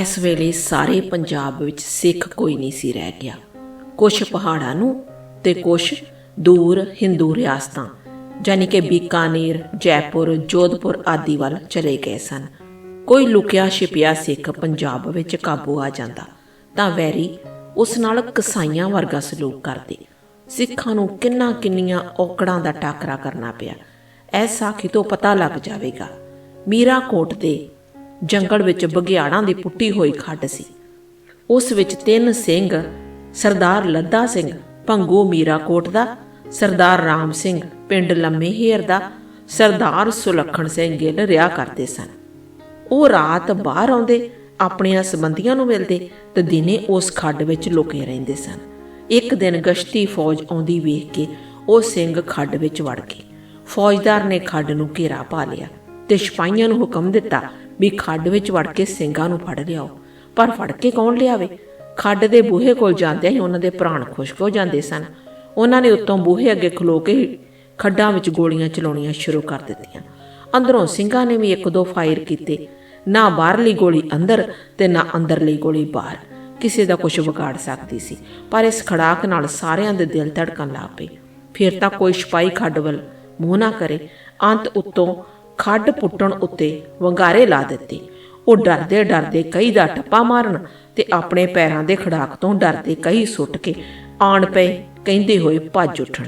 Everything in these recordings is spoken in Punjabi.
ਇਸ ਵੇਲੇ ਸਾਰੇ ਪੰਜਾਬ ਵਿੱਚ ਸਿੱਖ ਕੋਈ ਨਹੀਂ ਸੀ ਰਹਿ ਗਿਆ। ਕੁਝ ਪਹਾੜਾਂ ਨੂੰ ਤੇ ਕੁਝ ਦੂਰ ਹਿੰਦੂ ਰਿਆਸਤਾਂ ਯਾਨੀ ਕਿ ਬੀਕਾਨੇਰ, ਜੈਪੁਰ, ਜੋਧਪੁਰ ਆਦਿ ਵੱਲ ਚਲੇ ਗਏ ਸਨ। ਕੋਈ ਲੁਕਿਆ ਛਿਪਿਆ ਸਿੱਖ ਪੰਜਾਬ ਵਿੱਚ ਕਾਬੂ ਆ ਜਾਂਦਾ, ਤਾਂ ਵੈਰੀ ਉਸ ਨਾਲ ਕਸਾਈਆਂ ਵਰਗਾ ਸਲੂਕ ਕਰਦੇ। ਸਿੱਖਾਂ ਨੂੰ ਕਿੰਨਾ ਕਿੰਨੀਆਂ ਔਕੜਾਂ ਦਾ ਟਾਕਰਾ ਕਰਨਾ ਪਿਆ। ਐਸ ਸਾਖੀ ਤੋਂ ਪਤਾ ਲੱਗ ਜਾਵੇਗਾ। ਮੀਰਾ ਕੋਟ ਦੇ ਜੰਗਲ ਵਿੱਚ ਬਗਿਆੜਾਂ ਦੀ ਪੁੱਟੀ ਹੋਈ ਖੱਡ ਸੀ। ਉਸ ਵਿੱਚ ਤਿੰਨ ਸਿੰਘ, ਸਰਦਾਰ ਲੱਦਾ ਸਿੰਘ ਭੰਗੂ ਮੀਰਾ ਕੋਟ ਦਾ, ਸਰਦਾਰ ਰਾਮ ਸਿੰਘ ਪਿੰਡ ਲੰਮੇ ਹੇਰ ਦਾ, ਸਰਦਾਰ ਸੁਲੱਖਣ ਸਿੰਘ ਗਿੱਲ ਰਿਆ ਕਰਦੇ ਸਨ। ਉਹ ਰਾਤ ਬਾਹਰ ਆਉਂਦੇ, ਆਪਣੀਆਂ ਸੰਬੰਧੀਆਂ ਨੂੰ ਮਿਲਦੇ ਤੇ ਦਿਨੇ ਉਸ ਖੱਡ ਵਿੱਚ ਲੁਕੇ ਰਹਿੰਦੇ ਸਨ। ਇੱਕ ਦਿਨ ਗਸ਼ਤੀ ਫੌਜ ਆਉਂਦੀ ਵੇਖ ਕੇ ਉਹ ਸਿੰਘ ਖੱਡ ਵਿੱਚ ਵੜ ਗਏ। ਫੌਜਦਾਰ ਨੇ ਖੱਡ ਨੂੰ ਘੇਰਾ ਪਾ ਲਿਆ। ਤੇ ਸਿਪਾਹੀਆਂ ਨੂੰ ਹੁਕਮ ਦਿੱਤਾ ਵੀ ਖੱਡ ਵਿੱਚ ਵੜ ਕੇ ਸਿੰਘਾਂ ਨੂੰ ਫੜ ਲਿਆਓ। ਪਰ ਫੜ ਕੇ ਕੌਣ ਲਿਆਵੇ? ਖੱਡ ਦੇ ਬੂਹੇ ਕੋਲ ਜਾਂਦੇ ਹੀ ਉਹਨਾਂ ਦੇ ਪ੍ਰਾਣ ਖੁਸ਼ਕ ਹੋ ਜਾਂਦੇ ਸਨ। ਉਹਨਾਂ ਨੇ ਉੱਤੋਂ ਬੂਹੇ ਅੱਗੇ ਖਲੋ ਕੇ ਖੱਡਾਂ ਵਿੱਚ ਗੋਲੀਆਂ ਚਲਾਉਣੀਆਂ ਸ਼ੁਰੂ ਕਰ ਦਿੱਤੀਆਂ। ਅੰਦਰੋਂ ਸਿੰਘਾਂ ਨੇ ਵੀ ਇੱਕ ਦੋ ਫਾਇਰ ਕੀਤੇ। ਨਾ ਬਾਹਰਲੀ ਗੋਲੀ ਅੰਦਰ ਤੇ ਨਾ ਅੰਦਰਲੀ ਗੋਲੀ ਬਾਹਰ। ਕਿਸੇ ਦਾ ਕੁਝ ਵਿਗਾੜ ਸਕਦੀ ਸੀ, ਪਰ ਇਸ ਖੜਾਕ ਨਾਲ ਸਾਰਿਆਂ ਦੇ ਦਿਲ ਧੜਕਣ ਲੱਗ ਪਏ। ਫਿਰ ਤਾਂ ਕੋਈ ਸਿਪਾਹੀ ਖੱਡ ਵੱਲ ਮੂੰਹ ਨਾ ਕਰੇ। ਅੰਤ ਉੱਤੋਂ ਖੱਡ ਪੁੱਟਣ ਉੱਤੇ ਵੰਗਾਰੇ ਲਾ ਦਿੱਤੇ। ਉਹ ਡਰਦੇ ਡਰਦੇ ਕਈ ਦਾ ਟੱਪਾ ਮਾਰਨ ਤੇ ਆਪਣੇ ਪੈਰਾਂ ਦੇ ਖੜਾਕ ਤੋਂ ਡਰਦੇ ਕਈ ਸੁੱਟ ਕੇ ਆਣ ਪਏ, ਕਹਿੰਦੇ ਹੋਏ ਭੱਜ ਉੱਠਣ।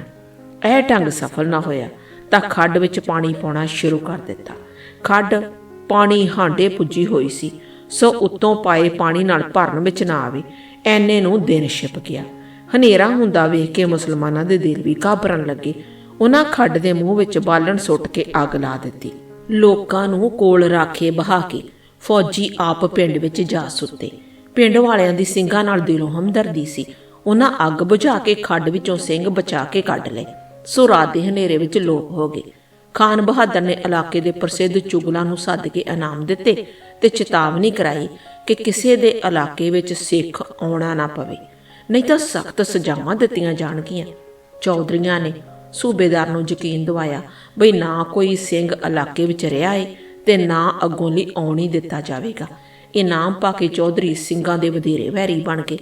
ਇਹ ਢੰਗ ਸਫਲ ਨਾ ਹੋਇਆ ਤਾਂ ਖੱਡ ਵਿੱਚ ਪਾਣੀ ਪਾਉਣਾ ਸ਼ੁਰੂ ਕਰ ਦਿੱਤਾ। ਖੱਡ ਪਾਣੀ ਹਾਂਡੇ ਪੁੱਜੀ ਹੋਈ ਸੀ, ਸੋ ਉੱਤੋਂ ਪਾਏ ਪਾਣੀ ਨਾਲ ਭਰਨ ਵਿੱਚ ਨਾ ਆਵੇ, ਐਨੇ ਨੂੰ ਦਿਨ ਛਿਪ ਗਿਆ। ਹਨੇਰਾ ਹੁੰਦਾ ਵੇਖ ਕੇ ਮੁਸਲਮਾਨਾਂ ਦੇ ਦਿਲ ਵੀ ਕਾਬਰਨ ਲੱਗੇ। ਉਹਨਾਂ ਖੱਡ ਦੇ ਮੂੰਹ ਵਿੱਚ ਬਾਲਣ ਸੁੱਟ ਕੇ ਅੱਗ ਲਾ ਦਿੱਤੀ। ਲੋਕਾਂ ਨੂੰ ਕੋਲ ਰਾਖੇ ਬਹਾ ਕੇ ਫੌਜੀ ਆਪ ਪਿੰਡ ਵਿੱਚ ਜਾ ਸੁੱਤੇ। ਪਿੰਡ ਵਾਲਿਆਂ ਦੀ ਸਿੰਘਾਂ ਨਾਲ ਦਿਲੋਂ ਹਮਦਰਦੀ ਸੀ। ਉਹਨਾਂ ਅੱਗ ਬੁਝਾ ਕੇ ਖੱਡ ਵਿੱਚੋਂ ਸਿੰਘ ਬਚਾ ਕੇ ਕੱਢ ਲਏ। ਸੋ ਰਾਤ ਦੇ ਹਨੇਰੇ ਵਿੱਚ ਲੋਪ ਹੋ ਗਏ। ਖਾਨ ਬਹਾਦਰ ਨੇ ਇਲਾਕੇ ਦੇ ਪ੍ਰਸਿੱਧ ਚੁਗਲਾਂ ਨੂੰ ਸੱਦ ਕੇ ਇਨਾਮ ਦਿੱਤੇ ਤੇ ਚੇਤਾਵਨੀ ਕਰਾਈ ਕਿ ਕਿਸੇ ਦੇ ਇਲਾਕੇ ਵਿੱਚ ਸਿੱਖ ਆਉਣਾ ਨਾ ਪਵੇ। ਨਹੀਂ ਤਾਂ ਸਖਤ ਸਜ਼ਾਵਾਂ ਦਿੱਤੀਆਂ ਜਾਣਗੀਆਂ। ਚੌਧਰੀਆਂ ਨੇ ਸੂਬੇਦਾਰ ਨੂੰ ਯਕੀਨ ਦਿਵਾਇਆ ਬਈ ਨਾ ਕੋਈ ਸਿੰਘ ਇਲਾਕੇ ਵਿੱਚ ਰਿਹਾ ਏ ਤੇ ਨਾ ਅੱਗੋਂ ਲਈ ਆਉਣ ਦਿੱਤਾ ਜਾਵੇਗਾ। ਇਨਾਮ ਪਾ ਕੇ ਚੌਧਰੀ ਸਿੰਘਾਂ ਦੇ ਵਧੇਰੇ ਵੈਰੀ ਬਣ ਗਏ।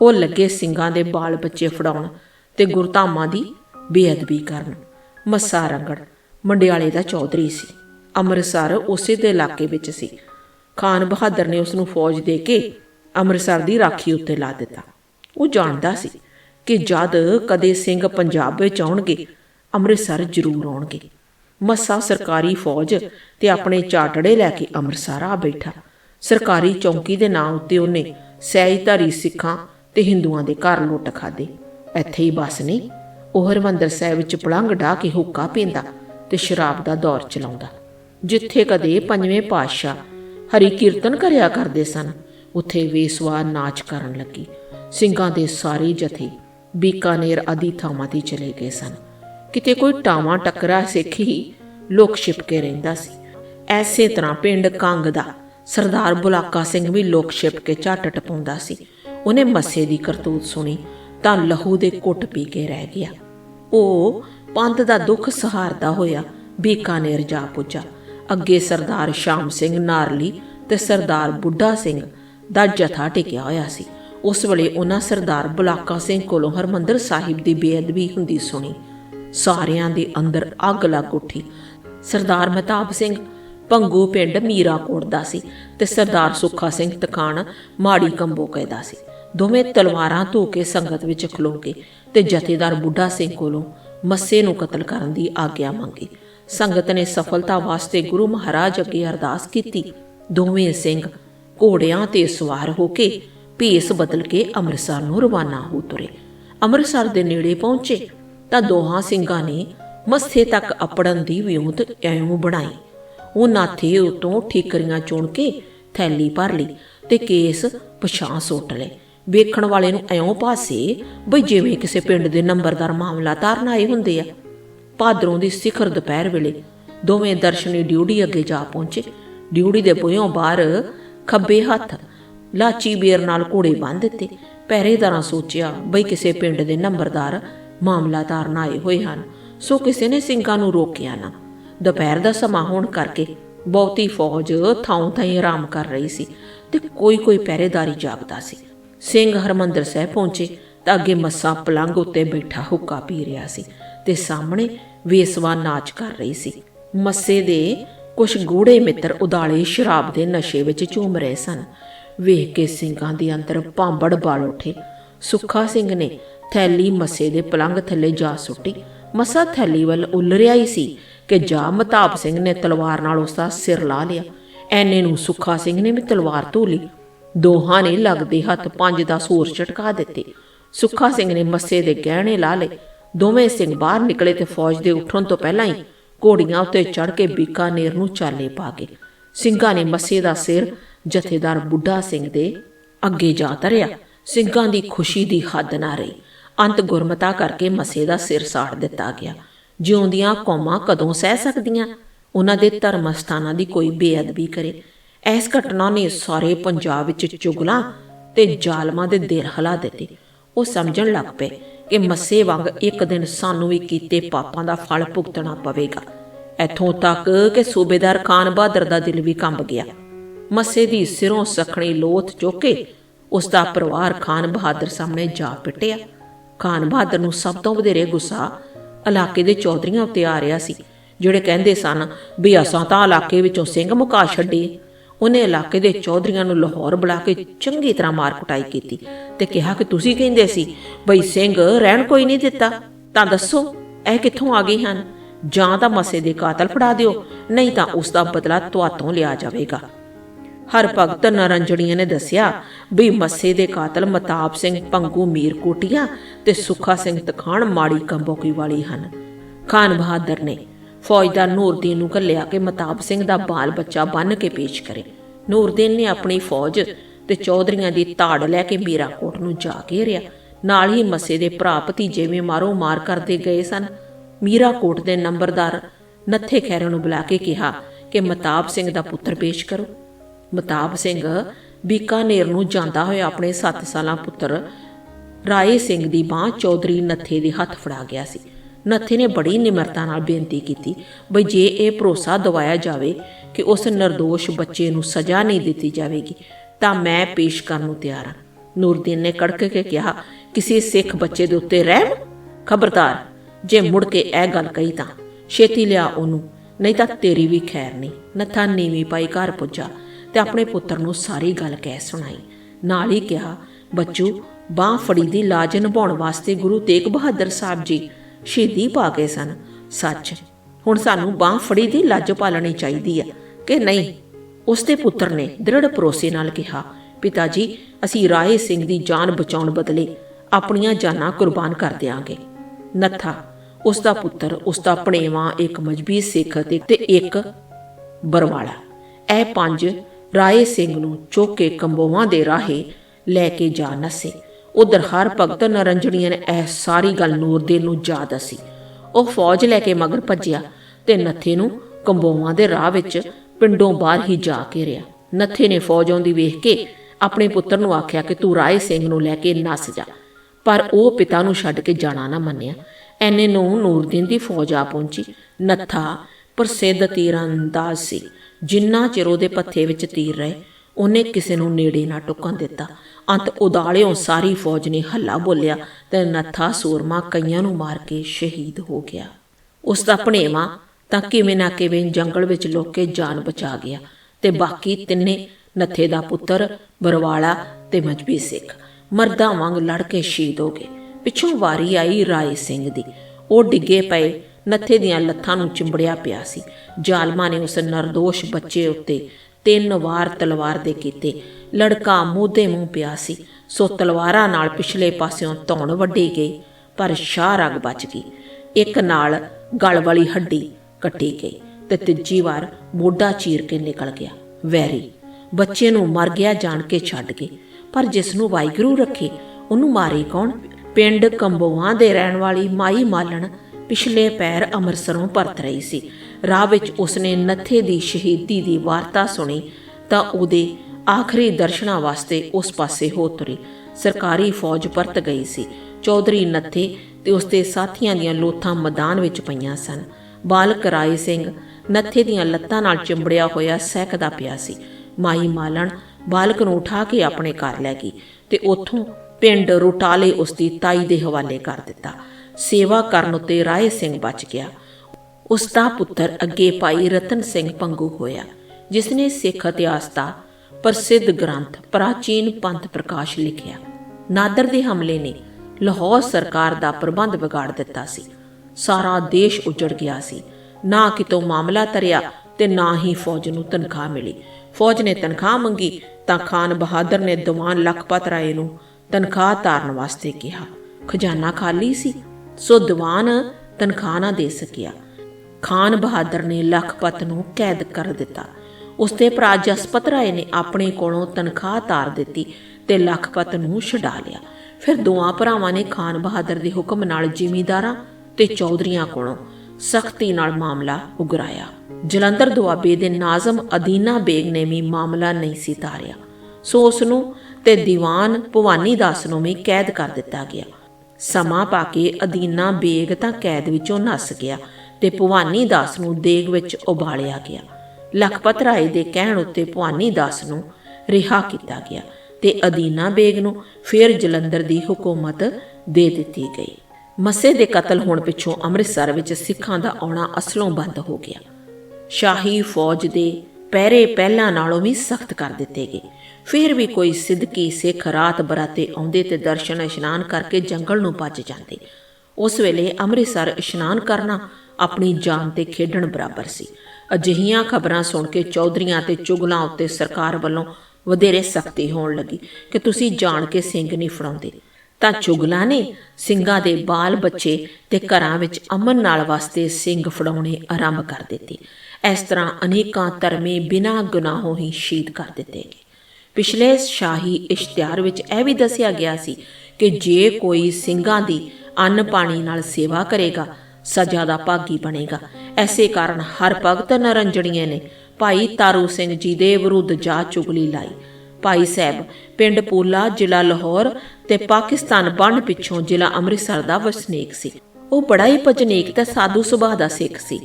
ਉਹ ਲੱਗੇ ਸਿੰਘਾਂ ਦੇ ਬਾਲ ਬੱਚੇ ਫੜਾਉਣ ਤੇ ਗੁਰਧਾਮਾਂ ਦੀ ਬੇਅਦਬੀ ਕਰਨ। ਮੱਸਾ ਰੰਗੜ, ਮੰਡਿਆਲੇ ਦਾ ਚੌਧਰੀ ਸੀ। ਅੰਮ੍ਰਿਤਸਰ ਉਸੇ ਦੇ ਇਲਾਕੇ ਵਿੱਚ ਸੀ। ਖਾਨ ਬਹਾਦਰ ਨੇ ਉਸ ਨੂੰ ਫੌਜ ਦੇ ਕੇ ਅੰਮ੍ਰਿਤਸਰ ਦੀ ਰਾਖੀ ਉੱਤੇ ਲਾ ਦਿੱਤਾ। ਉਹ ਜਾਣਦਾ ਸੀ ਕਿ ਜਦ ਕਦੇ ਸਿੰਘ ਪੰਜਾਬ ਵਿੱਚ ਆਉਣਗੇ, ਅੰਮ੍ਰਿਤਸਰ ਜ਼ਰੂਰ ਆਉਣਗੇ। ਮੱਸਾ ਸਰਕਾਰੀ ਫੌਜ ਤੇ ਆਪਣੇ ਚਾਟੜੇ ਲੈ ਕੇ ਅੰਮ੍ਰਿਤਸਰ ਆ ਬੈਠਾ। ਸਰਕਾਰੀ ਚੌਂਕੀ ਦੇ ਨਾਂ ਉੱਤੇ ਉਹਨੇ ਸਹਿਜਧਾਰੀ ਸਿੱਖਾਂ ਤੇ ਹਿੰਦੂਆਂ ਦੇ ਘਰ ਲੁੱਟ ਖਾਦੇ ਇੱਥੇ ਹੀ ਬਸ ਨਹੀਂ ਉਹ ਹਰਮੰਦਰ ਸਾਹਿਬ ਵਿੱਚ ਪਲੰਘ ਢਾ ਕੇ ਹੁੱਕਾ ਪੀਂਦਾ ਤੇ ਸ਼ਰਾਬ ਦਾ ਦੌਰ ਚਲਾਉਂਦਾ। ਜਿੱਥੇ ਕਦੇ ਪੰਜਵੇਂ ਪਾਤਸ਼ਾਹ ਹਰੀ ਕੀਰਤਨ ਕਰਿਆ ਕਰਦੇ ਸਨ, ਉੱਥੇ ਵੇਸਵਾ ਨਾਚ ਕਰਨ ਲੱਗੀ। ਸਿੰਘਾਂ ਦੇ ਸਾਰੇ ਜਥੇ ਬੀਕਾਨੇਰ ਆਦਿ ਥਾਵਾਂ ਤੇ ਚਲੇ ਗਏ ਸਨ। ਕਿਤੇ ਕੋਈ ਟਾਵਾਂ ਟੱਕਰਾ ਸਿੱਖ ਹੀ ਲੋਕ ਛਿਪ ਕੇ ਰਹਿੰਦਾ ਸੀ। ਐਸੇ ਤਰ੍ਹਾਂ ਪਿੰਡ ਕੰਗ ਦਾ ਸਰਦਾਰ ਬੁਲਾਕਾ ਸਿੰਘ ਵੀ ਲੋਕ ਛਿਪ ਕੇ ਝੱਟ ਟਪਾਉਂਦਾ ਸੀ। ਉਹਨੇ ਮੱਸੇ ਦੀ ਕਰਤੂਤ ਸੁਣੀ ਤਾਂ ਲਹੂ ਦੇ ਕੁੱਟ ਪੀ ਕੇ ਰਹਿ ਗਿਆ। ਉਹ ਪੰਥ ਦਾ ਦੁੱਖ ਸਹਾਰਦਾ ਹੋਇਆ ਬੀਕਾਨੇਰ ਜਾ ਪੁੱਜਾ। ਅੱਗੇ ਸਰਦਾਰ ਸ਼ਾਮ ਸਿੰਘ ਨਾਰਲੀ ਤੇ ਸਰਦਾਰ ਬੁੱਢਾ ਸਿੰਘ ਦਾ ਜਥਾ ਟਿਕਿਆ ਹੋਇਆ ਸੀ। ਉਸ ਵੇਲੇ ਉਹਨਾਂ ਸਰਦਾਰ ਬੁਲਾਕਾ ਸਿੰਘ ਕੋਲੋਂ ਹਰਮੰਦਰ ਸਾਹਿਬ ਦੀ ਬੇਅਦਬੀ ਹੁੰਦੀ ਸੁਣੀ। ਸਾਰਿਆਂ ਦੇ ਅੰਦਰ ਅੱਗ ਲੱਗ ਉੱਠੀ। ਸਰਦਾਰ ਮਹਤਾਬ ਸਿੰਘ ਪੰਗੂ ਪਿੰਡ ਮੀਰਾਕੋਟ ਦਾ ਸੀ ਤੇ ਸਰਦਾਰ ਸੁੱਖਾ ਸਿੰਘ ਤਖਾਣ ਮਾੜੀ ਕੰਬੋ ਕਹਿੰਦਾ ਸੀ। ਦੋਵੇਂ ਤਲਵਾਰਾਂ ਧੋ ਕੇ ਸੰਗਤ ਵਿੱਚ ਖਲੋ ਗਏ ਤੇ ਜਥੇਦਾਰ ਬੁੱਢਾ ਸਿੰਘ ਕੋਲੋਂ ਮੱਸੇ ਨੂੰ ਕਤਲ ਕਰਨ ਦੀ ਆਗਿਆ ਮੰਗੀ। ਸੰਗਤ ਨੇ ਸਫਲਤਾ ਵਾਸਤੇ ਗੁਰੂ ਮਹਾਰਾਜ ਅੱਗੇ ਅਰਦਾਸ ਕੀਤੀ। ਦੋਵੇਂ ਸਿੰਘ ਘੋੜਿਆਂ ਤੇ ਸਵਾਰ ਹੋ ਕੇ ਭੇਸ ਬਦਲ ਕੇ ਅੰਮ੍ਰਿਤਸਰ ਨੂੰ ਰਵਾਨਾ ਹੋ ਤੁਰੇ। ਅੰਮ੍ਰਿਤਸਰ ਦੇ ਨੇੜੇ ਪਹੁੰਚੇ ਤਾਂ ਦੋਹਾਂ ਸਿੰਘਾਂ ਨੇ ਮੱਥੇ ਤੱਕ ਅਪੜਨ ਦੀ ਵਿਉਂਤ ਐਉਂ ਬਣਾਈ। ਉਹ ਨਾਥੇ ਉਤੋਂ ਠੀਕਰੀਆਂ ਚੁਣ ਕੇ ਥੈਲੀ ਭਰ ਲਈ ਤੇ ਕੇਸ ਪਛਾਂ ਸੁੱਟ ਲਏ। ਵੇਖਣ ਵਾਲੇ ਨੂੰ ਐਉਂ ਪਾਸੇ ਬਈ ਜਿਵੇਂ ਕਿਸੇ ਪਿੰਡ ਦੇ ਨੰਬਰਦਾਰ ਮਾਮਲਾ ਤਾਰਨ ਆਏ ਹੁੰਦੇ ਆ। ਭਾਦਰੋਂ ਦੀ ਸਿਖਰ ਦੁਪਹਿਰ ਵੇਲੇ ਦੋਵੇਂ ਦਰਸ਼ਨੀ ਡਿਊਟੀ ਅੱਗੇ ਜਾ ਪਹੁੰਚੇ। ਡਿਊਟੀ ਦੇ ਬੁਹਿਓਂ ਬਾਹਰ ਖੱਬੇ ਹੱਥ ਲਾਚੀ ਬੇਰ ਨਾਲ ਘੋੜੇ ਬੰਨ ਦਿੱਤੇ। ਪਹਿਰੇਦਾਰਾਂ ਸੋਚਿਆ, ਬਈ ਕਿਸੇ ਪਿੰਡ ਦੇ ਨੰਬਰਦਾਰ ਮਾਮਲਾ ਤਾਰਨ ਆਏ ਹੋਏ ਹਨ, ਸੋ ਕਿਸੇ ਨੇ ਸਿੰਘਾਂ ਨੂੰ ਰੋਕਿਆ ਨਾ। ਦੁਪਹਿਰ ਦਾ ਸਮਾਂ ਹੋਣ ਕਰਕੇ ਬਹੁਤੀ ਫੌਜ ਥਾਂ ਥਾਂ ਆਰਾਮ ਕਰ ਰਹੀ ਸੀ ਤੇ ਕੋਈ ਕੋਈ ਪਹਿਰੇਦਾਰੀ ਜਾਗਦਾ ਸੀ। ਸਿੰਘ ਹਰਮੰਦਰ ਸਾਹਿਬ ਪਹੁੰਚੇ ਤਾਂ ਅੱਗੇ ਮੱਸਾ ਪਲੰਗ ਉੱਤੇ ਬੈਠਾ ਹੁੱਕਾ ਪੀ ਰਿਹਾ ਸੀ ਤੇ ਸਾਹਮਣੇ ਵੇਸਵਾ ਨਾਚ ਕਰ ਰਹੀ ਸੀ। ਮੱਸੇ ਦੇ ਕੁਝ ਗੂੜੇ ਮਿੱਤਰ ਉਦਾਲੇ ਸ਼ਰਾਬ ਦੇ ਨਸ਼ੇ ਵਿੱਚ ਝੂਮ ਰਹੇ ਸਨ। ਵੇਖ ਕੇ ਸਿੰਘਾਂ ਦੇ ਅੰਦਰ ਭਾਂਬੜ ਬਾਲ ਉੱਠੇ। ਸੁੱਖਾ ਸਿੰਘ ਨੇ ਥੈਲੀ ਮਸੇ ਦੇ ਪਲੰਗ ਥੱਲੇ ਜਾ ਸੁੱਟੀ। ਮੱਸਾ ਥੈਲੀ ਵੱਲ ਉੱਲ ਹੀ ਸੀ ਕਿ ਜਾ ਮਤਾਬ ਸਿੰਘ ਨੇ ਤਲਵਾਰ ਨਾਲ ਉਸ ਦਾ ਸਿਰ ਲਾ ਲਿਆ। ਐਨੇ ਨੂੰ ਸੁੱਖਾ ਸਿੰਘ ਨੇ ਵੀ ਤਲਵਾਰ ਧੋ ਲਈ ਦੋਹਾਂ ਨੇ ਲੱਗਦੇ ਹੱਥ ਪੰਜ ਦਾ ਸੂਰ ਝਟਕਾ ਦਿੱਤੇ। ਸੁੱਖਾ ਸਿੰਘ ਨੇ ਮੱਸੇ ਦੇ ਗਹਿਣੇ ਲਾ ਲਏ। ਦੋਵੇਂ ਸਿੰਘ ਬਾਹਰ ਨਿਕਲੇ ਤੇ ਫੌਜ ਦੇ ਉੱਠਣ ਤੋਂ ਪਹਿਲਾਂ ਹੀ ਘੋੜੀਆਂ ਉੱਤੇ ਚੜ ਕੇ ਬੀਕਾਨੇਰ ਨੂੰ ਚਾਲੇ ਪਾ ਗਏ। ਸਿੰਘਾਂ ਨੇ ਮੱਸੇ ਦਾ ਸਿਰ ਜਥੇਦਾਰ ਬੁੱਢਾ ਸਿੰਘ ਦੇ ਅੱਗੇ ਜਾ ਤਰਿਆ। ਸਿੰਘਾਂ ਦੀ ਖੁਸ਼ੀ ਦੀ ਹੱਦ ਨਾ ਰਹੀ। ਅੰਤ ਗੁਰਮਤਾ ਕਰਕੇ ਮੱਸੇ ਦਾ ਸਿਰ ਸਾੜ ਦਿੱਤਾ ਗਿਆ। ਜਿਉਂਦੀਆਂ ਕੌਮਾਂ ਕਦੋਂ ਸਹਿ ਸਕਦੀਆਂ? ਉਹਨਾਂ ਦੇ ਧਰਮ ਸਥਾਨਾਂ ਦੀ ਕੋਈ ਬੇਅਦਬੀ ਕਰੇ। ਇਸ ਘਟਨਾ ਨੇ ਸਾਰੇ ਪੰਜਾਬ ਵਿੱਚ ਚੁਗਲਾਂ ਤੇ ਜ਼ਾਲਮਾਂ ਦੇ ਦਿਲ ਹਿਲਾ ਦਿੱਤੇ। ਉਹ ਸਮਝਣ ਲੱਗ ਪਏ ਕਿ ਮੱਸੇ ਵਾਂਗ ਇੱਕ ਦਿਨ ਸਾਨੂੰ ਵੀ ਕੀਤੇ ਪਾਪਾਂ ਦਾ ਫਲ ਭੁਗਤਣਾ ਪਵੇਗਾ। ਇੱਥੋਂ ਤੱਕ ਕਿ ਸੂਬੇਦਾਰ ਖਾਨ ਬਹਾਦਰ ਦਾ ਦਿਲ ਵੀ ਕੰਬ ਗਿਆ। ਮੱਸੇ ਦੀ ਸਿਰੋਂ ਸਖਣੀ ਲੋਥ ਚੁੱਕ ਕੇ ਉਸ ਦਾ ਪਰਿਵਾਰ ਖਾਨ ਬਹਾਦਰ ਸਾਹਮਣੇ ਜਾ ਪਿਟਿਆ। ਖਾਨ ਬਹਾਦਰ ਨੂੰ ਸਭ ਤੋਂ ਵਧੇਰੇ ਗੁੱਸਾ ਇਲਾਕੇ ਦੇ ਚੌਧਰੀਆਂ ਉੱਤੇ ਆ ਰਿਹਾ ਸੀ, ਜਿਹੜੇ ਕਹਿੰਦੇ ਸਨ, ਵੀ ਅਸਾਂ ਤਾਂ ਇਲਾਕੇ ਵਿੱਚੋਂ ਸਿੰਘ ਮੁਕਾ ਛੱਡੇ। ਉਹਨੇ ਇਲਾਕੇ ਦੇ ਚੌਧਰੀਆਂ ਨੂੰ ਲਾਹੌਰ ਬੁਲਾ ਕੇ ਚੰਗੀ ਤਰ੍ਹਾਂ ਮਾਰ ਕੁਟਾਈ ਕੀਤੀ ਤੇ ਕਿਹਾ ਕਿ ਤੁਸੀਂ ਕਹਿੰਦੇ ਸੀ, ਬਈ ਸਿੰਘ ਰਹਿਣ ਕੋਈ ਨਹੀਂ ਦਿੱਤਾ। ਤਾਂ ਦੱਸੋ, ਇਹ ਕਿੱਥੋਂ ਆ ਗਏ ਹਨ? ਜਾਂ ਤਾਂ ਮਸੇ ਦੇ ਕਾਤਲ ਫੜਾ ਦਿਓ, ਨਹੀਂ ਤਾਂ ਉਸ ਦਾ ਬਦਲਾ ਤੁਹਾਤੋਂ ਲਿਆ ਜਾਵੇਗਾ। ਹਰ ਭਗਤ ਨਰੰਜਣੀਆਂ ਨੇ ਦੱਸਿਆ, ਵੀ ਮੱਸੇ ਦੇ ਕਾਤਲ ਮਤਾਬ ਸਿੰਘ ਪੰਗੂ ਮੀਰ ਕੋਟੀਆ ਤੇ ਸੁੱਖਾ ਸਿੰਘ ਤਖਾਣ ਮਾੜੀ ਕੰਬੋਕੀ ਵਾਲੀ ਹਨ। ਖਾਨ ਬਹਾਦਰ ਨੇ ਫੌਜਦਾਰ ਨੂਰਦੀਨ ਨੂੰ ਘੱਲਿਆ ਕਿ ਮਤਾਬ ਸਿੰਘ ਦਾ ਬਾਲ ਬੱਚਾ ਬੰਨ ਕੇ ਪੇਸ਼ ਕਰੇ। ਨੂਰਦੀਨ ਨੇ ਆਪਣੀ ਫੌਜ ਤੇ ਚੌਧਰੀਆਂ ਦੀ ਧਾੜ ਲੈ ਕੇ ਮੀਰਾਕੋਟ ਨੂੰ ਜਾ ਘੇਰਿਆ ਨਾਲ ਹੀ ਮੱਸੇ ਦੇ ਭਰਾ ਭਤੀਜੇ ਵੀ ਮਾਰੋ ਮਾਰ ਕਰਦੇ ਗਏ ਸਨ। ਮੀਰਾਕੋਟ ਦੇ ਨੰਬਰਦਾਰ ਨੱਥੇ ਖੈਰੇ ਨੂੰ ਬੁਲਾ ਕੇ ਕਿਹਾ ਕਿ ਮਤਾਬ ਸਿੰਘ ਦਾ ਪੁੱਤਰ ਪੇਸ਼ ਕਰੋ। ਮਤਾਬ ਸਿੰਘ ਬੀਕਾਨੇਰ ਨੂੰ ਜਾਂਦਾ ਹੋਇਆ ਆਪਣੇ 7 ਸਾਲਾਂ ਪੁੱਤਰ ਰਾਏ ਸਿੰਘ ਦੀ ਬਾਹ ਚੌਧਰੀ ਨੱਥੇ ਦੇ ਹੱਥ ਫੜਾ ਗਿਆ ਸੀ। ਨੱਥੇ ਨੇ ਬੜੀ ਨਿਮਰਤਾ ਨਾਲ ਬੇਨਤੀ ਕੀਤੀ ਬਈ ਜੇ ਇਹ ਭਰੋਸਾ ਦਿਵਾਇਆ ਜਾਵੇ ਕਿ ਉਸ નિર્ਦੋਸ਼ ਬੱਚੇ ਨੂੰ ਸਜ਼ਾ ਨਹੀਂ ਦਿੱਤੀ ਜਾਵੇਗੀ, ਤਾਂ ਮੈਂ ਪੇਸ਼ ਕਰਨ ਨੂੰ ਤਿਆਰ ਹਾਂ। ਨੂਰਦੀਨ ਨੇ ਕੜਕ ਕੇ ਕਿਹਾ, ਕਿਸੇ ਸਿੱਖ ਬੱਚੇ ਦੇ ਉੱਤੇ ਰਹਿਮ? ਖਬਰਦਾਰ, ਜੇ ਮੁੜ ਕੇ ਇਹ ਗੱਲ ਕਹੀ ਤਾਂ। ਛੇਤੀ ਲਿਆ ਉਹਨੂੰ, ਨਹੀਂ ਤਾਂ ਤੇਰੀ ਵੀ ਖੈਰ ਨਹੀਂ। ਨੱਥਾ ਨੀਵੀਂ ਪਾਈ ਘਰ ਪੁੱਜਾ। ਤੇ ਆਪਣੇ ਪੁੱਤਰ ਨੂੰ ਸਾਰੀ ਗੱਲ ਕਹਿ ਸੁਣਾਈ। ਨਾਲ ਹੀ ਕਿਹਾ, ਬੱਚੂ, ਬਾਹ ਫੜੀ ਦੀ ਲਾਜ ਨਿਭਾਉਣ ਵਾਸਤੇ ਗੁਰੂ ਤੇਗ ਬਹਾਦਰ ਸਾਹਿਬ ਜੀ ਸ਼ਹੀਦੀ ਪਾ ਗਏ ਸਨ। ਸੱਚ, ਹੁਣ ਸਾਨੂੰ ਬਾਹ ਫੜੀ ਦੀ ਲੱਜ ਪਾਲਣੀ ਚਾਹੀਦੀ ਹੈ ਕਿ ਨਹੀਂ? ਉਸ ਦੇ ਪੁੱਤਰ ਨੇ ਦ੍ਰਿੜ ਭਰੋਸੇ ਨਾਲ ਕਿਹਾ, ਪਿਤਾ ਜੀ, ਅਸੀਂ ਰਾਏ ਸਿੰਘ ਦੀ ਜਾਨ ਬਚਾਉਣ ਬਦਲੇ ਆਪਣੀਆਂ ਜਾਨਾਂ ਕੁਰਬਾਨ ਕਰ ਦਿਆਂਗੇ। ਨੱਥਾ, ਉਸ ਦਾ ਪੁੱਤਰ, ਉਸ ਦਾ ਭਣੇਵਾ ਇੱਕ ਮਜਬੀ ਸਿੱਖ ਤੇ ਇੱਕ ਬਰਵਾਲਾ। ਇਹ ਪੰਜ ਰਾਏ ਸਿੰਘ ਨੂੰ ਚੁੱਕ ਕੇ ਕੰਬੋਵਾਂ ਦੇ ਰਾਹੇ ਲੈ ਕੇ ਜਾ ਨਸੇ। ਉਧਰ ਹਰ ਭਗਤ ਨਰੰਜਣੀਆਂ ਨੇ ਇਹ ਸਾਰੀ ਗੱਲ ਨੂਰਦੀਨ ਨੂੰ ਜਾ ਦੱਸੀ। ਉਹ ਫੌਜ ਲੈ ਕੇ ਮਗਰ ਭੱਜਿਆ ਤੇ ਨੱਥੇ ਨੂੰ ਕੰਬੋਵਾਂ ਦੇ ਰਾਹ ਵਿੱਚ ਪਿੰਡੋਂ ਬਾਹਰ ਹੀ ਜਾ ਕੇ ਰਿਆ। ਨੱਥੇ ਨੇ ਫੌਜ ਆਉਂਦੀ ਵੇਖ ਕੇ ਆਪਣੇ ਪੁੱਤਰ ਨੂੰ ਆਖਿਆ ਕਿ ਤੂੰ ਰਾਏ ਸਿੰਘ ਨੂੰ ਲੈ ਕੇ ਨੱਸ ਜਾ। ਪਰ ਉਹ ਪਿਤਾ ਨੂੰ ਛੱਡ ਕੇ ਜਾਣਾ ਨਾ ਮੰਨਿਆ। ਐਨੇ ਨੂੰ ਨੂਰਦੀਨ ਦੀ ਫੌਜ ਆ ਪਹੁੰਚੀ। ਨੱਥਾ ਪ੍ਰਸਿੱਧ ਤੀਰੰਦਾਜ਼ ਸੀ। ਜਿੰਨਾ ਚਿਰ ਉਹਦੇ ਪੱਥੇ ਵਿੱਚ ਤੀਰ ਰਹੇ, ਉਹਨੇ ਕਿਸੇ ਨੂੰ ਨੇੜੇ ਨਾ ਟੁੱਕਣ ਦਿੱਤਾ। ਅੰਤ ਉਦਾਲਿਓਂ ਸਾਰੀ ਫੌਜ ਨੇ ਹੱਲਾ ਬੋਲਿਆ ਤੇ ਨੱਥਾ ਸੂਰਮਾ ਕਈਆਂ ਨੂੰ ਮਾਰ ਕੇ ਸ਼ਹੀਦ ਹੋ ਗਿਆ। ਉਸ ਦਾ ਭਣੇਵਾ ਤਾਂ ਕਿਵੇਂ ਨਾ ਕਿਵੇਂ ਜੰਗਲ ਵਿੱਚ ਲੁਕ ਜਾਨ ਬਚਾ ਗਿਆ ਤੇ ਬਾਕੀ ਤਿੰਨੇ ਨੱਥੇ ਦਾ ਪੁੱਤਰ, ਬਰਵਾਲਾ ਤੇ ਮਜਬੀ ਸਿੱਖ, ਮਰਦਾਂ ਵਾਂਗ ਲੜ ਕੇ ਸ਼ਹੀਦ ਹੋ ਗਏ। ਪਿੱਛੋਂ ਵਾਰੀ ਆਈ ਰਾਏ ਸਿੰਘ ਦੀ। ਉਹ ਡਿੱਗੇ ਪਏ ਨੱਥੇ ਦੀਆਂ ਲੱਥਾਂ ਨੂੰ ਚਿੰਬੜਿਆ ਪਿਆ ਸੀ। ਜ਼ਾਲਮਾਂ ਨੇ ਉਸ ਨਰਦੋਸ਼ ਬੱਚੇ ਉੱਤੇ ਤਿੰਨ ਵਾਰ ਤਲਵਾਰ ਦੇ ਕੀਤੇ। ਲੜਕਾ ਮੂਧੇ ਮੂੰਹ ਪਿਆ ਸੀ। ਸੋ ਤਲਵਾਰਾਂ ਨਾਲ ਪਿਛਲੇ ਪਾਸਿਓਂ ਧੌਣ ਵੱਢੀ ਗਈ, ਪਰ ਸ਼ਾਹ ਰਗ ਬਚ ਗਈ। ਇੱਕ ਨਾਲ ਗਲ ਵਾਲੀ ਹੱਡੀ ਕੱਟੀ ਗਈ ਤੇ ਤੀਜੀ ਵਾਰ ਮੋਢਾ ਚੀਰ ਕੇ ਨਿਕਲ ਗਿਆ। ਵੈਰੀ, ਬੱਚੇ ਨੂੰ ਮਰ ਗਿਆ ਜਾਣ ਕੇ ਛੱਡ ਗਏ। ਪਰ ਜਿਸ ਨੂੰ ਵਾਹਿਗੁਰੂ ਰੱਖੇ, ਉਹਨੂੰ ਮਾਰੇ ਕੌਣ? ਪਿੰਡ ਕੰਬੋਆਂ ਦੇ ਰਹਿਣ ਵਾਲੀ ਮਾਈ ਮਾਲਣ ਪਿਛਲੇ ਪੈਰ ਅੰਮ੍ਰਿਤਸਰੋਂ ਪਰਤ ਰਹੀ ਸੀ। ਰਾਹ ਵਿੱਚ ਉਸਨੇ ਨੱਥੇ ਦੀ ਸ਼ਹੀਦੀ ਦੀ ਵਾਰਤਾ ਸੁਣੀ ਤਾਂ ਉਹਦੇ ਆਖਰੀ ਦਰਸ਼ਨਾਂ ਵਾਸਤੇ ਉਸ ਪਾਸੇ ਹੋ ਤੁਰੀ। ਸਰਕਾਰੀ ਫੌਜ ਪਰਤ ਗਈ ਸੀ। ਚੌਧਰੀ ਨੱਥੇ ਤੇ ਉਸਦੇ ਸਾਥੀਆਂ ਦੀਆਂ ਲੋਥਾਂ ਮੈਦਾਨ ਵਿੱਚ ਪਈਆਂ ਸਨ। ਬਾਲਕ ਰਾਏ ਸਿੰਘ ਨੱਥੇ ਦੀਆਂ ਲੱਤਾਂ ਨਾਲ ਚਿੰਬੜਿਆ ਹੋਇਆ ਸਹਿਕਦਾ ਪਿਆ ਸੀ। ਮਾਈ ਮਾਲਣ ਬਾਲਕ ਨੂੰ ਉਠਾ ਕੇ ਆਪਣੇ ਘਰ ਲੈ ਗਈ ਤੇ ਉੱਥੋਂ ਪਿੰਡ ਰੋਟਾਲੇ ਉਸਦੀ ਤਾਈ ਦੇ ਹਵਾਲੇ ਕਰ ਦਿੱਤਾ। ਸੇਵਾ ਕਰਨ ਉਤੇ ਰਾਏ ਸਿੰਘ ਬਚ ਗਿਆ। ਉਸ ਦਾ ਪੁੱਤਰ ਅੱਗੇ ਭਾਈ ਰਤਨ ਸਿੰਘ ਪੰਗੂ ਹੋਇਆ ਜਿਸ ਨੇ ਸਿੱਖ ਇਤਿਹਾਸ ਦਾ ਪ੍ਰਸਿੱਧ ਗ੍ਰੰਥ ਪ੍ਰਾਚੀਨ ਪੰਥ ਪ੍ਰਕਾਸ਼ ਲਿਖਿਆ। ਨਾਦਰ ਦੇ ਹਮਲੇ ਨੇ ਲਾਹੌਰ ਸਰਕਾਰ ਦਾ ਪ੍ਰਬੰਧ ਵਿਗਾੜ ਦਿੱਤਾ ਸੀ। ਸਾਰਾ ਦੇਸ਼ ਉਜੜ ਗਿਆ ਸੀ। ਨਾ ਕਿਤੋਂ ਮਾਮਲਾ ਤਰਿਆ ਤੇ ਨਾ ਹੀ ਫੌਜ ਨੂੰ ਤਨਖਾਹ ਮਿਲੀ। ਫੌਜ ਨੇ ਤਨਖਾਹ ਮੰਗੀ ਤਾਂ ਖਾਨ ਬਹਾਦਰ ਨੇ ਦੀਵਾਨ ਲਖਪਤ ਰਾਏ ਨੂੰ ਤਨਖਾਹ ਤਾਰਨ ਵਾਸਤੇ ਕਿਹਾ। ਖਜ਼ਾਨਾ ਖਾਲੀ ਸੀ। ਸੋ ਦੀਵਾਨ ਤਨਖਾਹ ਨਾ ਦੇ ਸਕਿਆ। ਖਾਨ ਬਹਾਦਰ ਨੇ ਲਖਪਤ ਨੂੰ ਕੈਦ ਕਰ ਦਿੱਤਾ। ਉਸ ਤੇ ਭਰਾ ਜਸਪਤ ਰਾਏ ਨੇ ਆਪਣੇ ਕੋਲੋਂ ਤਨਖਾਹ ਤਾਰ ਦਿੱਤੀ ਤੇ ਲਖਪਤ ਨੂੰ ਛਡਾ ਲਿਆ। ਫਿਰ ਦੋਆਂ ਭਰਾਵਾਂ ਨੇ ਖਾਨ ਬਹਾਦਰ ਦੇ ਹੁਕਮ ਨਾਲ ਜ਼ਿਮੀਂਦਾਰਾਂ ਤੇ ਚੌਧਰੀਆਂ ਕੋਲੋਂ ਸਖਤੀ ਨਾਲ ਮਾਮਲਾ ਉਗਰਾਇਆ। ਜਲੰਧਰ ਦੁਆਬੇ ਦੇ ਨਾਜ਼ਮ ਅਦੀਨਾ ਬੇਗ ਨੇ ਵੀ ਮਾਮਲਾ ਨਹੀਂ ਸੀ ਤਾਰਿਆ। ਸੋ ਉਸ ਨੂੰ ਤੇ ਦੀਵਾਨ ਭਵਾਨੀ ਦਾਸ ਨੂੰ ਵੀ ਕੈਦ ਕਰ ਦਿੱਤਾ ਗਿਆ। ਸਮਾਂ ਪਾ ਕੇ ਅਦੀਨਾ ਬੇਗ ਤਾਂ ਕੈਦ ਵਿੱਚੋਂ ਨੱਸ ਗਿਆ ਤੇ ਭਵਾਨੀ ਦਾਸ ਨੂੰ ਦੇਗ ਵਿੱਚ ਉਬਾਲਿਆ ਗਿਆ। ਲਖਪਤ ਰਾਏ ਦੇ ਕਹਿਣ ਉੱਤੇ ਭਵਾਨੀ ਦਾਸ ਨੂੰ ਰਿਹਾ ਕੀਤਾ ਗਿਆ ਤੇ ਅਦੀਨਾ ਬੇਗ ਨੂੰ ਫਿਰ ਜਲੰਧਰ ਦੀ ਹਕੂਮਤ ਦੇ ਦਿੱਤੀ ਗਈ। ਮਸੇ ਦੇ ਕਤਲ ਹੋਣ ਪਿੱਛੋਂ ਅੰਮ੍ਰਿਤਸਰ ਵਿੱਚ ਸਿੱਖਾਂ ਦਾ ਆਉਣਾ ਅਸਲੋਂ ਬੰਦ ਹੋ ਗਿਆ। ਸ਼ਾਹੀ ਫੌਜ ਦੇ ਪਹਿਰੇ ਪਹਿਲਾਂ ਨਾਲੋਂ ਵੀ ਸਖਤ ਕਰ ਦਿੱਤੇ ਗਏ ਫਿਰ ਵੀ ਕੋਈ ਸਿੱਧਕੀ ਸਿੱਖ ਰਾਤ ਬਰਾਤੇ ਆਉਂਦੇ ਤੇ ਦਰਸ਼ਨ ਇਸ਼ਨਾਨ ਕਰਕੇ ਜੰਗਲ ਨੂੰ ਭੱਜ ਜਾਂਦੇ। ਉਸ ਵੇਲੇ ਅੰਮ੍ਰਿਤਸਰ ਇਸ਼ਨਾਨ ਕਰਨਾ ਆਪਣੀ ਜਾਨ ਤੇ ਖੇਡਣ ਬਰਾਬਰ ਸੀ। ਅਜਿਹੀਆਂ ਖਬਰਾਂ ਸੁਣ ਕੇ ਚੌਧਰੀਆਂ ਤੇ ਚੁਗਲਾਂ ਉੱਤੇ ਸਰਕਾਰ ਵੱਲੋਂ ਵਧੇਰੇ ਸਖਤੀ ਹੋਣ ਲੱਗੀ ਕਿ ਤੁਸੀਂ ਜਾਣ ਕੇ ਸਿੰਘ ਨਹੀਂ ਫੜਾਉਂਦੇ। ਤਾਂ ਚੁਗਲਾਂ ਨੇ ਸਿੰਘਾਂ ਦੇ ਬਾਲ ਬੱਚੇ ਤੇ ਘਰਾਂ ਵਿੱਚ ਅਮਨ ਨਾਲ ਵਾਸਤੇ ਸਿੰਘ ਫੜਾਉਣੇ ਆਰੰਭ ਕਰ ਦਿੱਤੇ। ਇਸ ਤਰ੍ਹਾਂ ਅਨੇਕਾਂ ਧਰਮੇ ਬਿਨਾਂ ਗੁਨਾਹੋਂ ਹੀ ਸ਼ਹੀਦ ਕਰ ਦਿੱਤੇ ਗਏ। ਪਿਛਲੇ ਸ਼ਾਹੀ ਇਸ਼ਤਿਹਾਰ ਵਿੱਚ ਇਹ ਵੀ ਦੱਸਿਆ ਗਿਆ ਸੀ ਕਿ ਜੇ ਕੋਈ ਸਿੰਘਾਂ ਦੀ ਅੰਨ ਪਾਣੀ ਨਾਲ ਸੇਵਾ ਕਰੇਗਾ, ਸਜ਼ਾ ਦਾ ਭਾਗੀ ਬਣੇਗਾ। ਐਸੇ ਕਾਰਨ ਹਰ ਭਗਤ ਨਰੰਜਣੀਏ ਨੇ ਭਾਈ ਤਾਰੂ ਸਿੰਘ ਜੀ ਦੇ ਵਿਰੁੱਧ ਜਾ ਚੁਗਲੀ ਲਾਈ। ਭਾਈ ਸਾਹਿਬ, ਪਿੰਡ ਪੂਲਾ, ਜ਼ਿਲ੍ਹਾ ਲਾਹੌਰ ਤੇ ਪਾਕਿਸਤਾਨ ਬੰਨ ਪਿੱਛੋਂ ਜ਼ਿਲ੍ਹਾ ਅੰਮ੍ਰਿਤਸਰ ਦਾ ਵਸਨੀਕ ਸੀ। ਉਹ ਬੜਾ ਹੀ ਭਜਨੀਕ ਤੇ ਸਾਧੂ ਸੁਭਾਅ ਦਾ ਸਿੱਖ ਸੀ।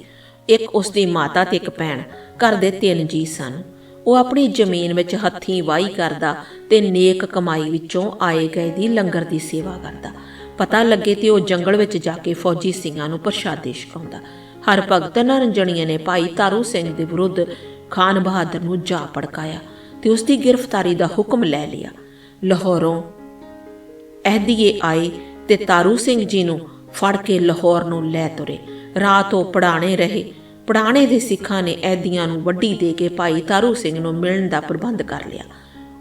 ਇੱਕ ਉਸ ਦੀ ਮਾਤਾ ਤੇ ਇੱਕ ਭੈਣ, ਘਰ ਦੇ ਤਿੰਨ ਜੀ ਸਨ। ਉਹ ਆਪਣੀ ਜ਼ਮੀਨ ਵਿੱਚ ਹੱਥੀਂ ਵਾਹੀ ਕਰਦਾ ਤੇ ਨੇਕ ਕਮਾਈ ਵਿੱਚੋਂ ਆਏ ਗਏ ਦੀ ਲੰਗਰ ਦੀ ਸੇਵਾ ਕਰਦਾ। ਪਤਾ ਲੱਗੇ ਤੇ ਉਹ ਜੰਗਲ ਵਿੱਚ ਜਾ ਕੇ ਫੌਜੀ ਸਿੰਘਾਂ ਨੂੰ ਪ੍ਰਸ਼ਾਦੇ ਛਕਾਉਂਦਾ। ਹਰ ਭਗਤ ਨਰੰਜਣੀਏ ਨੇ ਭਾਈ ਤਾਰੂ ਸਿੰਘ ਦੇ ਵਿਰੁੱਧ ਖਾਨ ਬਹਾਦਰ ਨੂੰ ਜਾ ਪੜਕਾਇਆ ਤੇ ਉਸ ਦੀ ਗ੍ਰਿਫਤਾਰੀ ਦਾ ਹੁਕਮ ਲੈ ਲਿਆ। ਲਾਹੌਰੋਂ ਅਹਦੀਏ ਆਏ ਤੇ ਤਾਰੂ ਸਿੰਘ ਜੀ ਨੂੰ ਫੜ ਕੇ ਲਾਹੌਰ ਨੂੰ ਲੈ ਤੁਰੇ। ਰਾਤ ਉਹ ਪੜਾਣੇ ਰਹੇ। ਪੜਾਣੇ ਦੇ ਸਿੱਖਾਂ ਨੇ ਐਦੀਆਂ ਨੂੰ ਵੱਡੀ ਦੇ ਕੇ ਭਾਈ ਤਾਰੂ ਸਿੰਘ ਨੂੰ ਮਿਲਣ ਦਾ ਪ੍ਰਬੰਧ ਕਰ ਲਿਆ।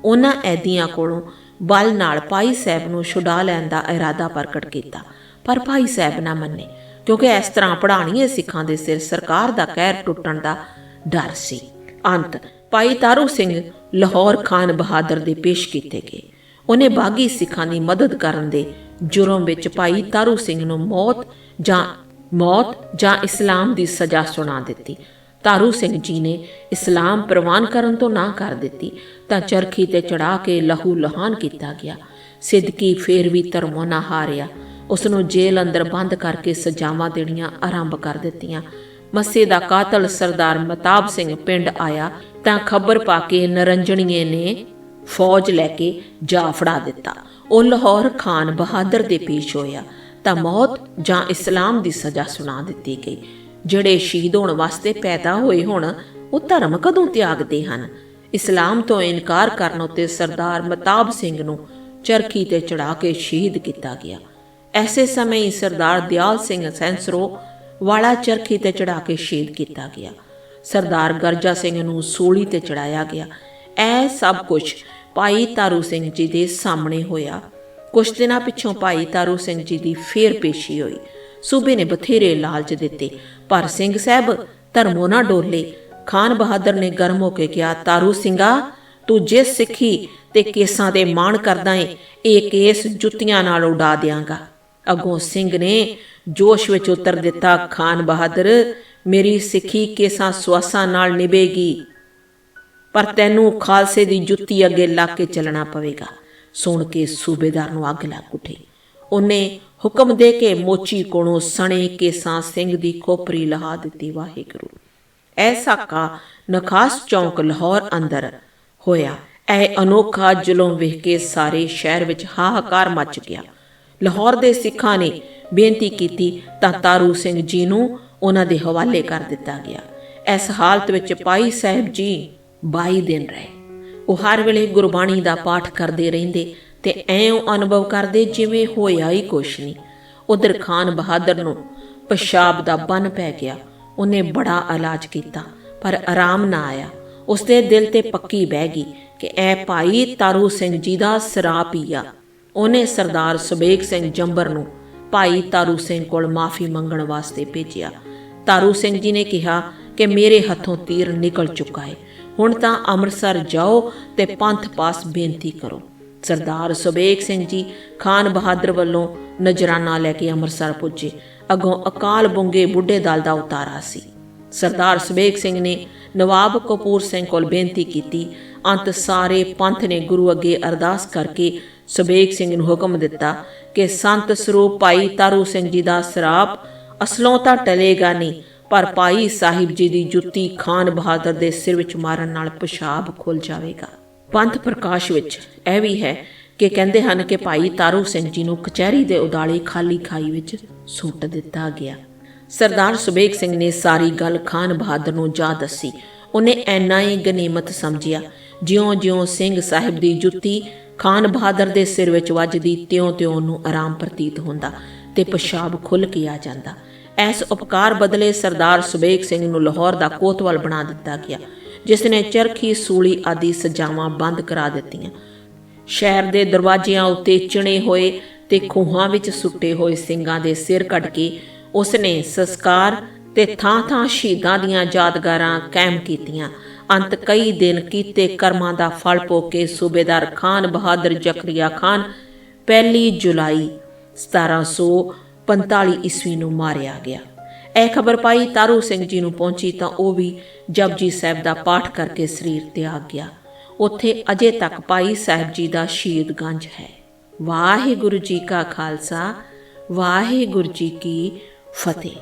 ਉਹਨਾਂ ਐਦੀਆਂ ਕੋਲੋਂ ਬਲ ਨਾਲ ਭਾਈ ਸਾਹਿਬ ਨੂੰ ਛੁਡਾ ਲੈਣ ਦਾ ਇਰਾਦਾ ਪ੍ਰਗਟ ਕੀਤਾ। ਪਰ ਭਾਈ ਸਾਹਿਬ ਨਾ ਮੰਨੇ, ਕਿਉਂਕਿ ਇਸ ਤਰ੍ਹਾਂ ਪੜਾਣੀਏ ਸਿੱਖਾਂ ਦੇ ਸਿਰ ਸਰਕਾਰ ਦਾ ਕਹਿਰ ਟੁੱਟਣ ਦਾ ਡਰ ਸੀ। ਅੰਤ ਭਾਈ ਤਾਰੂ ਸਿੰਘ ਲਾਹੌਰ ਖਾਨ ਬਹਾਦਰ ਦੇ ਪੇਸ਼ ਕੀਤੇ ਗਏ। ਉਹਨੇ ਬਾਗੀ ਸਿੱਖਾਂ ਦੀ ਮਦਦ ਕਰਨ ਦੇ ਜੁਰਮ ਵਿੱਚ ਭਾਈ ਤਾਰੂ ਸਿੰਘ ਨੂੰ ਮੌਤ ਜਾਂ ਮੌਤ ਜਾਂ ਇਸਲਾਮ ਦੀ ਸਜ਼ਾ ਸੁਣਾ ਦਿੱਤੀ। ਤਾਰੂ ਸਿੰਘ ਜੀ ਨੇ ਇਸਲਾਮ ਪ੍ਰਵਾਨ ਕਰਨ ਤੋਂ ਨਾ ਕਰ ਦਿੱਤੀ, ਤਾਂ ਚਰਖੀ ਤੇ ਚੜਾ ਕੇ ਲਹੂ ਲਹਾਨ ਕੀਤਾ ਗਿਆ। ਸਿੱਧਕੀ ਫੇਰ ਵੀ ਧਰਮੋਂ ਨਾ ਹਾਰਿਆ। ਉਸ ਨੂੰ ਜੇਲ੍ਹ ਅੰਦਰ ਬੰਦ ਕਰਕੇ ਸਜ਼ਾਵਾਂ ਦੇਣੀਆਂ ਆਰੰਭ ਕਰ ਦਿੱਤੀਆਂ। ਮੱਸੇ ਦਾ ਕਾਤਲ ਸਰਦਾਰ ਮਤਾਬ ਸਿੰਘ ਪਿੰਡ ਆਇਆ ਤਾਂ ਖਬਰ ਪਾ ਕੇ ਨਰੰਜਣੀਏ ਨੇ ਫੌਜ ਲੈ ਕੇ ਜਾ ਫੜਾ ਦਿੱਤਾ। ਉਹ ਲਾਹੌਰ ਖਾਨ ਬਹਾਦਰ ਦੇ ਪੇਸ਼ ਹੋਇਆ ਤਾਂ ਮੌਤ ਜਾਂ ਇਸਲਾਮ ਦੀ ਸਜ਼ਾ ਸੁਣਾ ਦਿੱਤੀ ਗਈ। ਜਿਹੜੇ ਸ਼ਹੀਦ ਹੋਣ ਵਾਸਤੇ ਪੈਦਾ ਹੋਏ ਹੁਣ, ਉਹ ਧਰਮ ਕਦੋਂ ਤਿਆਗਦੇ ਹਨ? ਇਸਲਾਮ ਤੋਂ ਇਨਕਾਰ ਕਰਨ ਉਤੇ ਸਰਦਾਰ ਮਤਾਬ ਸਿੰਘ ਨੂੰ ਚਰਖੀ ਤੇ ਚੜਾ ਕੇ ਸ਼ਹੀਦ ਕੀਤਾ ਗਿਆ। ਐਸੇ ਸਮੇਂ ਹੀ ਸਰਦਾਰ ਦਿਆਲ ਸਿੰਘ ਸੈਂਸਰੋ ਵਾਲਾ ਚਰਖੀ ਤੇ ਚੜਾ ਕੇ ਸ਼ਹੀਦ ਕੀਤਾ ਗਿਆ। ਸਰਦਾਰ ਗਰਜਾ ਸਿੰਘ ਨੂੰ ਸੂਲੀ ਤੇ ਚੜਾਇਆ ਗਿਆ। ਇਹ ਸਭ ਕੁਝ ਭਾਈ ਤਾਰੂ ਸਿੰਘ ਜੀ ਦੇ ਸਾਹਮਣੇ ਹੋਇਆ। ਕੁਝ ਦਿਨਾਂ ਪਿੱਛੋਂ ਭਾਈ ਤਾਰੂ ਸਿੰਘ ਜੀ ਦੀ ਫੇਰ ਪੇਸ਼ੀ ਹੋਈ। ਸੂਬੇ ਨੇ ਬਥੇਰੇ ਲਾਲਚ ਦਿੱਤੇ। ਪਰ ਸਿੰਘ ਸਾਹਿਬ, ਧਰਮੋ ਨਾ ਡੋਲੇ। ਖਾਨ ਬਹਾਦਰ ਨੇ ਗਰਮ ਹੋ ਕੇ ਕਿਹਾ, ਤਾਰੂ ਸਿੰਘਾ, ਤੂੰ ਜਿਸ ਸਿੱਖੀ ਤੇ ਕੇਸਾਂ ਤੇ ਮਾਣ ਕਰਦਾ ਏ, ਇਹ ਕੇਸ ਜੁੱਤੀਆਂ ਨਾਲ ਉਡਾ ਦਿਆਂਗਾ। ਅਗੋਂ ਸਿੰਘ ਨੇ ਜੋਸ਼ ਵਿੱਚ ਉਤਰ ਦਿੱਤਾ, ਖਾਨ ਬਹਾਦਰ, ਮੇਰੀ ਸਿੱਖੀ ਕੇਸਾਂ ਸਵਾਸਾਂ ਨਾਲ ਨਿਭੇਗੀ, ਪਰ ਤੈਨੂੰ ਖਾਲਸੇ ਦੀ ਜੁੱਤੀ ਅੱਗੇ ਲਾ ਕੇ ਚੱਲਣਾ ਪਵੇਗਾ ਸੁਣ ਕੇ ਸੂਬੇਦਾਰ ਨੂੰ ਅੱਗ ਲੱਗ ਉੱਠੀ। ਉਹਨੇ ਹੁਕਮ ਦੇ ਕੇ ਮੋਚੀ ਕੋਲੋਂ ਸਣੇ ਕੇਸਾਂ ਸਿੰਘ ਦੀ ਖੋਪਰੀ ਲਹਾ ਦਿੱਤੀ। ਵਾਹਿਗੁਰੂ ਐਸਾ ਕਾ ਨਖਾਸ ਚੌਂਕ ਲਾਹੌਰ ਅੰਦਰ ਹੋਇਆ। ਇਹ ਅਨੋਖਾ ਜ਼ੁਲਮ ਵੇਖ ਕੇ ਸਾਰੇ ਸ਼ਹਿਰ ਵਿੱਚ ਹਾਹਾਕਾਰ ਮਚ ਗਿਆ। ਲਾਹੌਰ ਦੇ ਸਿੱਖਾਂ ਨੇ ਬੇਨਤੀ ਕੀਤੀ ਤਾਂ ਤਾਰੂ ਸਿੰਘ ਜੀ ਨੂੰ ਉਹਨਾਂ ਦੇ ਹਵਾਲੇ ਕਰ ਦਿੱਤਾ ਗਿਆ। ਇਸ ਹਾਲਤ ਵਿੱਚ ਪਾਈ ਸਾਹਿਬ ਜੀ 22 ਦਿਨ ਰਹੇ। ਉਹ ਹਰ ਵੇਲੇ ਗੁਰਬਾਣੀ ਦਾ ਪਾਠ ਕਰਦੇ ਰਹਿੰਦੇ ਤੇ ਐਂ ਅਨੁਭਵ ਕਰਦੇ ਜਿਵੇਂ ਹੋਇਆ ਹੀ ਕੁਛ ਨਹੀਂ। ਉਧਰ ਖਾਨ ਬਹਾਦਰ ਨੂੰ ਪਿਸ਼ਾਬ ਦਾ ਬੰਨ ਪੈ ਗਿਆ। ਉਹਨੇ ਬੜਾ ਇਲਾਜ ਕੀਤਾ, ਪਰ ਆਰਾਮ ਨਾ ਆਇਆ। ਉਸਦੇ ਦਿਲ ਤੇ ਪੱਕੀ ਬਹਿ ਗਈ ਕਿ ਐ ਭਾਈ ਤਾਰੂ ਸਿੰਘ ਜੀ ਦਾ ਸਰਾ ਪੀਆ ਉਹਨੇ ਸਰਦਾਰ ਸੁਬੇਗ ਸਿੰਘ ਜੰਬਰ ਨੂੰ ਭਾਈ ਤਾਰੂ ਸਿੰਘ ਕੋਲ ਮਾਫੀ ਮੰਗਣ ਵਾਸਤੇ ਭੇਜਿਆ। ਤਾਰੂ ਸਿੰਘ ਜੀ ਨੇ ਕਿਹਾ ਕਿ ਮੇਰੇ ਹੱਥੋਂ ਤੀਰ ਨਿਕਲ ਚੁੱਕਾ ਹੈ। ਹੁਣ ਤਾਂ ਅੰਮ੍ਰਿਤਸਰ ਜਾਓ ਤੇ ਪੰਥ ਪਾਸ ਬੇਨਤੀ ਕਰੋ। ਸਰਦਾਰ ਸੁਬੇਗ ਸਿੰਘ ਜੀ ਖਾਨ ਬਹਾਦਰ ਵੱਲੋਂ ਨਜਰਾਨਾ ਲੈ ਕੇ ਅੰਮ੍ਰਿਤਸਰ ਪੁੱਜੇ। ਅਗੋਂ ਅਕਾਲ ਬੁੰਗੇ ਬੁੱਢੇ ਦਲ ਦਾ ਉਤਾਰਾ ਸੀ। ਸਰਦਾਰ ਸੁਬੇਗ ਸਿੰਘ ਨੇ ਨਵਾਬ ਕਪੂਰ ਸਿੰਘ ਕੋਲ ਬੇਨਤੀ ਕੀਤੀ। ਅੰਤ ਸਾਰੇ ਪੰਥ ਨੇ ਗੁਰੂ ਅੱਗੇ ਅਰਦਾਸ ਕਰਕੇ ਸੁਬੇਗ ਸਿੰਘ ਨੂੰ ਹੁਕਮ ਦਿੱਤਾ ਕਿ ਸੰਤ ਸਰੂਪ ਭਾਈ ਤਾਰੂ ਸਿੰਘ ਜੀ ਦਾ ਸਰਾਪ ਅਸਲੋਂ ਤਾਂ ਟਲੇਗਾ ਨਹੀਂ, ਪਰ ਭਾਈ ਸਾਹਿਬ ਜੀ ਦੀ ਜੁੱਤੀ ਖਾਨ ਬਹਾਦਰ ਦੇ ਸਿਰ ਵਿੱਚ ਮਾਰਨ ਨਾਲ ਪਿਸ਼ਾਬ ਖੁੱਲ ਜਾਵੇਗਾ। ਪੰਥ ਪ੍ਰਕਾਸ਼ ਵਿੱਚ ਇਹ ਵੀ ਹੈ ਕਿ ਕਹਿੰਦੇ ਹਨ ਕਿ ਭਾਈ ਤਾਰੂ ਸਿੰਘ ਜੀ ਨੂੰ ਕਚਹਿਰੀ ਦੇ ਉਦਾਲੇ ਖਾਲੀ ਖਾਈ ਵਿੱਚ ਸੁੱਟ ਦਿੱਤਾ ਗਿਆ। ਸਰਦਾਰ ਸੁਬੇਗ ਸਿੰਘ ਨੇ ਸਾਰੀ ਗੱਲ ਖਾਨ ਬਹਾਦਰ ਨੂੰ ਜਾ ਦੱਸੀ। ਉਹਨੇ ਐਨਾ ਹੀ ਗਨੀਮਤ ਸਮਝਿਆ ਜਿਉਂ-ਜਿਉਂ ਸਿੰਘ ਸਾਹਿਬ ਦੀ ਜੁੱਤੀ ਖਾਨ ਬਹਾਦਰ ਦੇ ਸਿਰ ਵਿੱਚ ਵੱਜਦੀ ਤਿਉਂ-ਤਿਉਂ ਉਹਨੂੰ ਆਰਾਮ ਪ੍ਰਤੀਤ ਹੁੰਦਾ ਤੇ ਪਿਸ਼ਾਬ ਖੁੱਲ ਕੇ ਆ ਜਾਂਦਾ। ਇਸ ਉਪਕਾਰ ਬਦਲੇ ਸਰਦਾਰ ਸੁਬੇਗ ਸਿੰਘ ਨੂੰ ਲਾਹੌਰ ਦਾ ਕੋਤਵਾਲ ਬਣਾ ਦਿੱਤਾ ਗਿਆ, ਜਿਸ ਨੇ ਚਰਖੀ, ਸੂਲੀ ਆਦਿ ਸਜਾਵਾਂ ਬੰਦ ਕਰਾ ਦਿੱਤੀਆਂ। ਸ਼ਹਿਰ ਦੇ ਦਰਵਾਜ਼ਿਆਂ ਉੱਤੇ ਚਿਣੇ ਹੋਏ ਤੇ ਖੂਹਾਂ ਵਿੱਚ ਸੁੱਟੇ ਹੋਏ ਸਿੰਘਾਂ ਦੇ ਸਿਰ ਕੱਢ ਕੇ ਉਸ ਨੇ ਸੰਸਕਾਰ ਤੇ ਥਾਂ-ਥਾਂ ਸ਼ਹੀਦਾਂ ਦੀਆਂ ਯਾਦਗਾਰਾਂ ਕਾਇਮ ਕੀਤੀਆਂ। ਅੰਤ ਕਈ ਦਿਨ ਕੀਤੇ ਕਰਮਾਂ ਦਾ ਫਲ ਪੋ ਕੇ ਸੂਬੇਦਾਰ ਖਾਨ ਬਹਾਦਰ ਜ਼ਕਰੀਆ ਖਾਨ ਪਹਿਲੀ ਜੁਲਾਈ 1745 ਈਸਵੀ ਨੂੰ ਮਾਰਿਆ ਗਿਆ। ਇਹ ਖਬਰ ਪਾਈ ਤਾਰੂ ਸਿੰਘ ਜੀ ਨੂੰ ਪਹੁੰਚੀ ਤਾਂ ਉਹ ਵੀ ਜਪਜੀ ਸਾਹਿਬ ਦਾ ਪਾਠ ਕਰਕੇ ਸਰੀਰ ਤਿਆਗ ਗਿਆ। ਉੱਥੇ ਅਜੇ ਤੱਕ ਪਾਈ ਸਾਹਿਬ ਜੀ ਦਾ ਸ਼ਹੀਦ ਗੰਜ ਹੈ। ਵਾਹਿਗੁਰੂ ਜੀ ਕਾ ਖਾਲਸਾ, ਵਾਹਿਗੁਰੂ ਜੀ ਕੀ ਫਤਿਹ।